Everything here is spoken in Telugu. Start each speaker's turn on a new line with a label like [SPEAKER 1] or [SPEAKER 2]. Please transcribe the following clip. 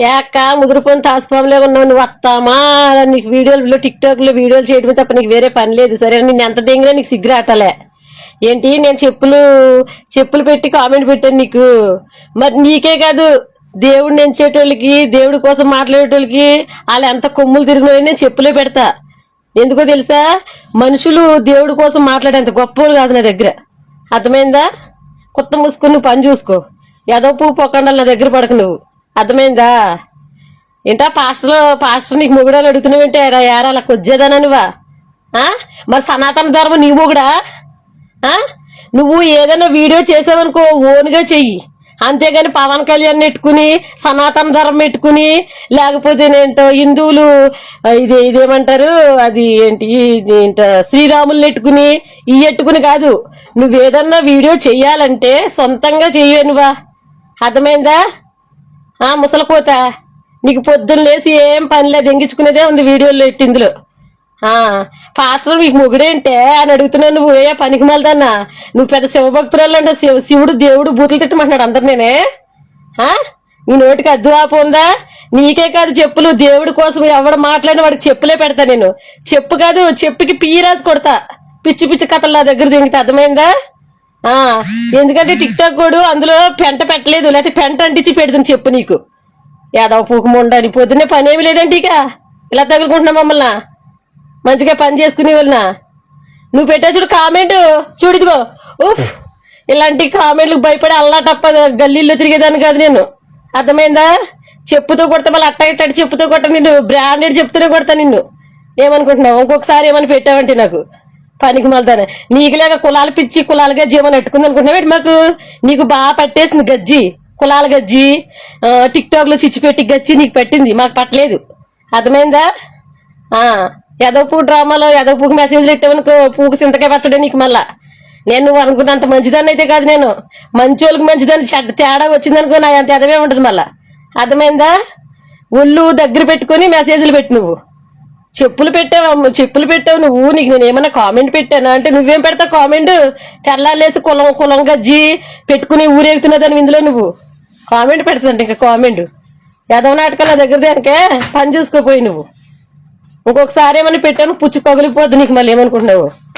[SPEAKER 1] యాక్క ముదిరిపోయిన తాసుపాములో ఉన్నావు నువ్వు వస్తామా నీకు వీడియోలు టిక్లో వీడియోలు చేయడమే తప్ప నీకు వేరే పని లేదు సరే నేను ఎంత దిగినా నీకు సిగ్గురాటలే ఏంటి నేను చెప్పులు చెప్పులు పెట్టి కామెంట్ పెట్టాను నీకు. మరి నీకే కాదు దేవుడు ఎంచేటోళ్ళకి దేవుడి కోసం మాట్లాడేటోళ్ళకి వాళ్ళు ఎంత కొమ్ములు తిరిగిన నేను చెప్పులే పెడతా. ఎందుకో తెలుసా? మనుషులు దేవుడి కోసం మాట్లాడేంత గొప్పలు కాదు నా దగ్గర. అర్థమైందా? కొత్త మూసుకుని నువ్వు పని చూసుకో. ఏదో పువ్వు పొక్కండాలి నా దగ్గర పడక నువ్వు. అర్థమైందా? ఏంటా పాస్టర్ పాస్టర్ నీకు మొగుడాలు అడుగుతున్నావంటే ఎరా యారా అలా కొజ్జేదానా నువ్వా? ఆ? మరి సనాతన ధర్మం నీ మొగుడా? నువ్వు ఏదైనా వీడియో చేసావనుకో ఓన్గా చెయ్యి. అంతేగాని పవన్ కళ్యాణ్ పెట్టుకుని సనాతన ధర్మం పెట్టుకుని లేకపోతే ఏంటో హిందువులు ఇది ఇదేమంటారు అది ఏంటి ఇది ఏంట శ్రీరాములు పెట్టుకుని ఈ ఎట్టుకుని కాదు. నువ్వేదన్నా వీడియో చెయ్యాలంటే సొంతంగా చెయ్యనువా అర్థమైందా? ఆ ముసలిపోత. నీకు పొద్దున్న లేసి ఏం పని లేదు ఎంగించుకునేదే ఉంది వీడియోలో ఎట్టి ఇందులో. ఆ పాస్టర్ మీకు మొగుడేంటే అని అడుగుతున్నావు నువ్వు ఏ పనికి మళ్ళదన్నా నువ్వు పెద్ద శివభక్తురాలు అంటే శివ శివుడు దేవుడు బూతులు తిట్టమంటున్నాడు అందరు నేనే నీ నోటికి అద్దు ఆపుందా నీకే కాదు చెప్పులు దేవుడి కోసం ఎవడు మాట్లాడిన వాడికి చెప్పులే పెడతా నేను. చెప్పు కాదు చెప్పుకి పీ రాసి కొడతా. పిచ్చి పిచ్చి కథలు నా దగ్గర దీనికి అర్థమైందా? ఎందుకంటే టిక్ టాక్ కూడా అందులో పెంట పెట్టలేదు లేకపోతే పెంట అంటించి పెడుతుంది చెప్పు నీకు. యాదవ పూకు ముండని పొద్దున్నే పని ఏమి లేదండి ఇక. ఇలా తగులుకుంటున్నా మమ్మల్ని. మంచిగా పని చేసుకునే వాళ్ళ నువ్వు పెట్టా చూడు కామెంట్ చూడు ఉఫ్. ఇలాంటి కామెంట్లకు భయపడి అల్లా తప్ప గల్లీల్లో తిరిగేదాన్ని కాదు నేను. అర్థమైందా? చెప్పుతో కొడతా మళ్ళీ అట్ట ఇట్ట చెప్పుతో కొట్ట నిన్ను. బ్రాండెడ్ చెప్తూనే కొడతా నిన్ను. ఏమనుకుంటున్నావు? ఇంకొకసారి ఏమని పెట్టావంటే నాకు? పనికి మళ్ళీ నీకు లేక కులాలు పిచ్చి కులాలుగా జీవనం పెట్టుకుంది అనుకుంటున్నావు? మాకు నీకు బాగా పట్టేసింది గజ్జి. కులాల గజ్జి. టిక్ టాక్లో చిచ్చి పెట్టి గజ్జి నీకు పెట్టింది. మాకు పట్టలేదు. అర్థమైందా? ఆ ఎదవపూ డ్రామాలో ఎదవపూకి మెసేజ్లు పెట్టావనుకో పూకు సింతకాయ పచ్చడే నీకు మళ్ళా. నేను నువ్వు అనుకున్నంత మంచిదాన్ని అయితే కాదు నేను. మంచోళ్ళకి మంచిదాన్ని చెడ్డ తేడా వచ్చిందనుకో నా అంత ఎదవే ఉంటుంది మళ్ళా. అర్థమైందా? ఒళ్ళు దగ్గర పెట్టుకొని మెసేజ్లు పెట్టి నువ్వు. చెప్పులు పెట్టావు చెప్పులు పెట్టావు నువ్వు. నీకు నేను ఏమైనా కామెంట్ పెట్టానా? అంటే నువ్వేం పెడతావు కామెంట్ కళ్ళాలేసి కులం కులం గజ్జి పెట్టుకుని ఊరేగుతున్నదని ఇందులో నువ్వు. కామెంట్ పెడుతుంది ఇంకా కామెంట్ ఎదవ నాటకాల దగ్గర దానికే పని చూసుకోపోయి నువ్వు. ఇంకొకసారి ఏమైనా పెట్టాను పుచ్చి పగిలిపోద్ది నీకు మళ్ళీ ఏమనుకుంటున్నావు?